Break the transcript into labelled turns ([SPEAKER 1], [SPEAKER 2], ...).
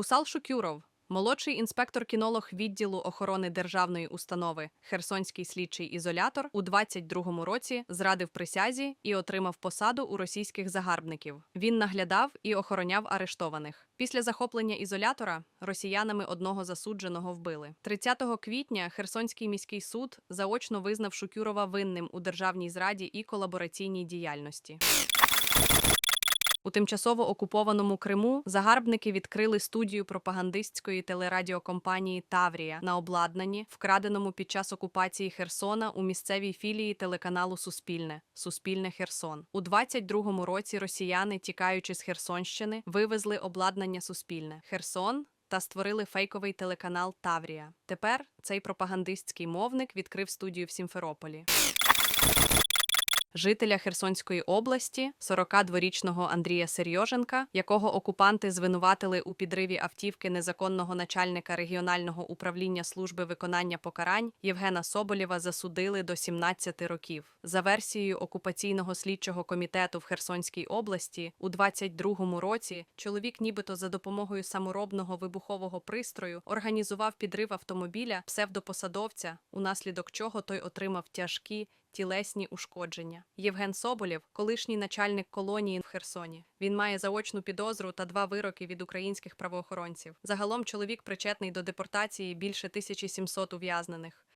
[SPEAKER 1] Вусал Шукюров, молодший інспектор-кінолог відділу охорони державної установи Херсонський слідчий ізолятор, у 22-му році зрадив присязі і отримав посаду у російських загарбників. Він наглядав і охороняв арештованих. Після захоплення ізолятора росіянами одного засудженого вбили. 30 квітня Херсонський міський суд заочно визнав Шукюрова винним у державній зраді і колабораційній діяльності. У тимчасово окупованому Криму загарбники відкрили студію пропагандистської телерадіокомпанії Таврія на обладнанні, вкраденому під час окупації Херсона у місцевій філії телеканалу Суспільне Суспільне Херсон. У 22-му році росіяни, тікаючи з Херсонщини, вивезли обладнання Суспільне Херсон. Та створили фейковий телеканал Таврія. Тепер цей пропагандистський мовник відкрив студію в Сімферополі. Жителя Херсонської області, 42-річного Андрія Серйоженка, якого окупанти звинуватили у підриві автівки незаконного начальника регіонального управління служби виконання покарань Євгена Соболєва, засудили до 17 років. За версією окупаційного слідчого комітету в Херсонській області, у 22-му році чоловік, нібито за допомогою саморобного вибухового пристрою, організував підрив автомобіля псевдопосадовця, унаслідок чого той отримав тяжкі тілесні ушкодження. Євген Соболєв, колишній начальник колонії в Херсоні. Він має заочну підозру та два вироки від українських правоохоронців. Загалом чоловік причетний до депортації більше 1700 ув'язнених.